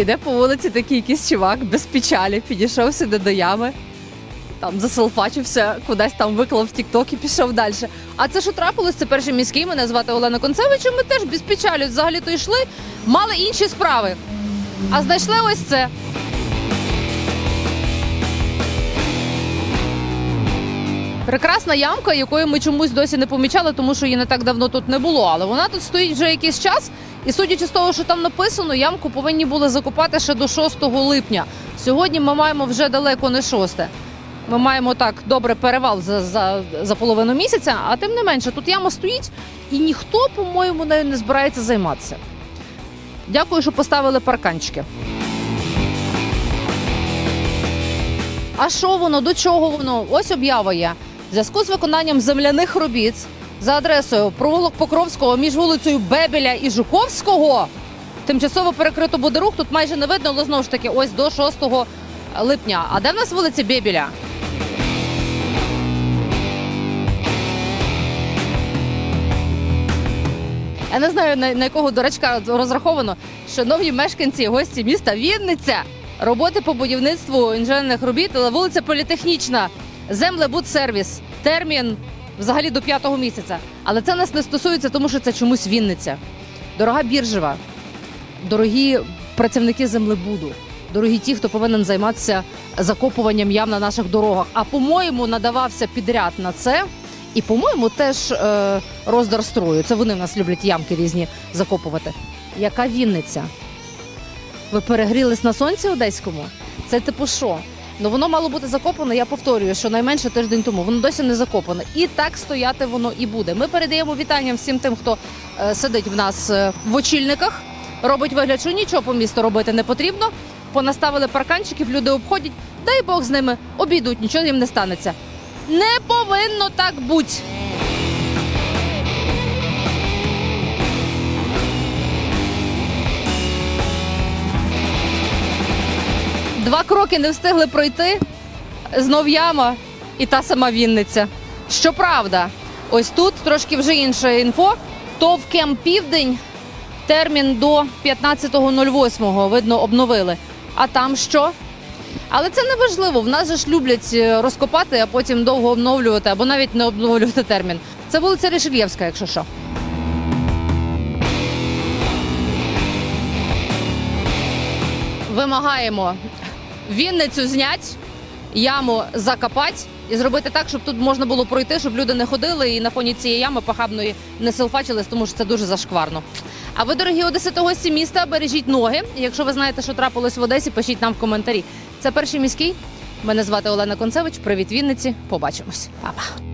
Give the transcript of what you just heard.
Іде по вулиці такий якийсь чувак без печалі, підійшов сюди до ями, там заселфачився, кудись там виклав в Тік-Ток і пішов далі. А це що трапилось? Це перший міський. Мене звати Олена Концевич. Ми теж без печалі взагалі то йшли, мали інші справи. А знайшли ось це. Прекрасна ямка, якої ми чомусь досі не помічали, тому що її не так давно тут не було. Але вона тут стоїть вже якийсь час. І судячи з того, що там написано, ямку повинні були закопати ще до 6 липня. Сьогодні ми маємо вже далеко не 6. Ми маємо так добре перевал за, за, за половину місяця, а тим не менше, тут яма стоїть, і ніхто, по-моєму, нею не збирається займатися. Дякую, що поставили парканчики. А що воно? До чого воно? Ось об'ява є. В зв'язку з виконанням земляних робіт за адресою провулок Покровського між вулицею Бебеля і Жуковського. Тимчасово перекрито буде рух. Тут майже не видно, але знову ж таки, ось до 6 липня. А де в нас вулиця Бебеля? Я не знаю, на, на якого дурачка розраховано. Шановні мешканці, гості міста Вінниця. Роботи по будівництву інженерних робіт, але вулиця Політехнічна, землебудсервіс, термін взагалі до п'ятого місяця. Але це нас не стосується, тому що це чомусь Вінниця. Дорога біржева, дорогі працівники землебуду, дорогі ті, хто повинен займатися закопуванням ям на наших дорогах. А по-моєму, надавався підряд на це. І, по-моєму, теж е, роздар строю. Це вони в нас люблять ямки різні закопувати. Яка Вінниця? Ви перегрілись на сонці одеському? Це типу що? Ну воно мало бути закопане. Я повторюю, що найменше тиждень тому воно досі не закопане. І так стояти воно і буде. Ми передаємо вітання всім тим, хто е, сидить в нас е, в очільниках, робить вигляд, що нічого по місту робити не потрібно. Понаставили парканчиків, люди обходять. Дай Бог з ними обійдуть, нічого їм не станеться. Не повинно так бути. Два кроки не встигли пройти. Знов яма і та сама Вінниця. Щоправда, ось тут трошки вже інше інфо. ТОВ Кем Південь термін до 15.08, видно, обновили. А там що? Але це не важливо. В нас же ж люблять е, розкопати, а потім довго обновлювати або навіть не обновлювати термін. Це вулиця Ришельєвська, якщо що. Вимагаємо Вінницю знять, яму закопать і зробити так, щоб тут можна було пройти, щоб люди не ходили і на фоні цієї ями похабної не селфачились, тому що це дуже зашкварно. А ви, дорогі одесити, гості міста, бережіть ноги. Якщо ви знаєте, що трапилось в Одесі, пишіть нам в коментарі. Це перший міський. Мене звати Олена Концевич. Привіт, Вінниці. Побачимось. Па-па.